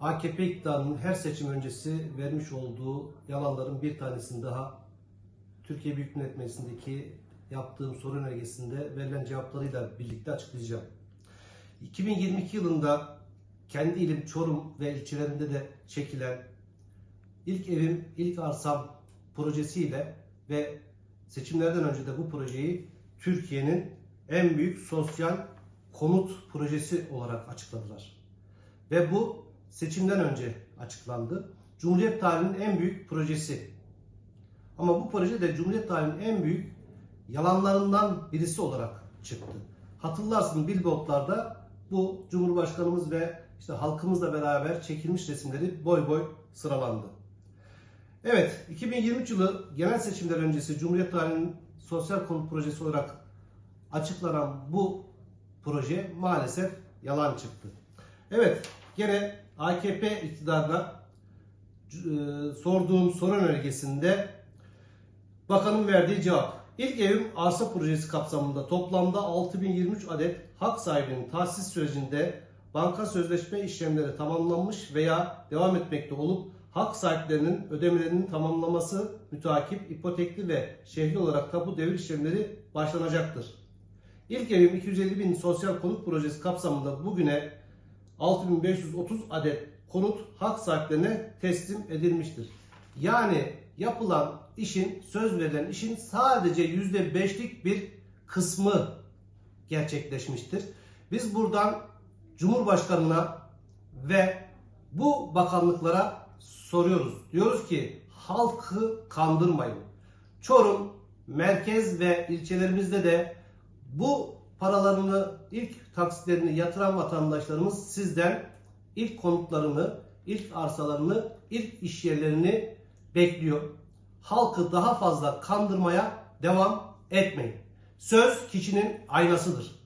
AKP iktidarının her seçim öncesi vermiş olduğu yalanların bir tanesini daha Türkiye Büyük Millet Meclisi'ndeki yaptığım soru önergesinde verilen cevaplarıyla birlikte açıklayacağım. 2022 yılında kendi ilim Çorum ve ilçelerinde de çekilen ilk evim, ilk arsam projesiyle ve seçimlerden önce de bu projeyi Türkiye'nin en büyük sosyal konut projesi olarak açıkladılar. Ve bu seçimden önce açıklandı. Cumhuriyet tarihinin en büyük projesi. Ama bu proje de Cumhuriyet tarihinin en büyük yalanlarından birisi olarak çıktı. Hatırlarsın billboardlarda bu Cumhurbaşkanımız ve işte halkımızla beraber çekilmiş resimleri boy boy sıralandı. Evet, 2023 yılı genel seçimler öncesi Cumhuriyet tarihinin sosyal konut projesi olarak açıklanan bu proje maalesef yalan çıktı. Evet, gene AKP iktidarına e, sorduğum soru önergesinde bakanın verdiği cevap. İlk evim arsa projesi kapsamında toplamda 6023 adet hak sahibinin tahsis sürecinde banka sözleşme işlemleri tamamlanmış veya devam etmekte olup hak sahiplerinin ödemelerinin tamamlaması müteakip ipotekli ve şehri olarak tapu devir işlemleri başlanacaktır. İlk evim 250 bin sosyal konut projesi kapsamında bugüne 6530 adet konut hak sahiplerine teslim edilmiştir. Yani yapılan işin, söz verilen işin sadece %5'lik bir kısmı gerçekleşmiştir. Biz buradan Cumhurbaşkanına ve bu bakanlıklara soruyoruz. Diyoruz ki halkı kandırmayın. Çorum merkez ve ilçelerimizde de bu paralarını ilk taksitlerini yatıran vatandaşlarımız sizden ilk konutlarını, ilk arsalarını, ilk iş yerlerini bekliyor. Halkı daha fazla kandırmaya devam etmeyin. Söz kişinin aynasıdır.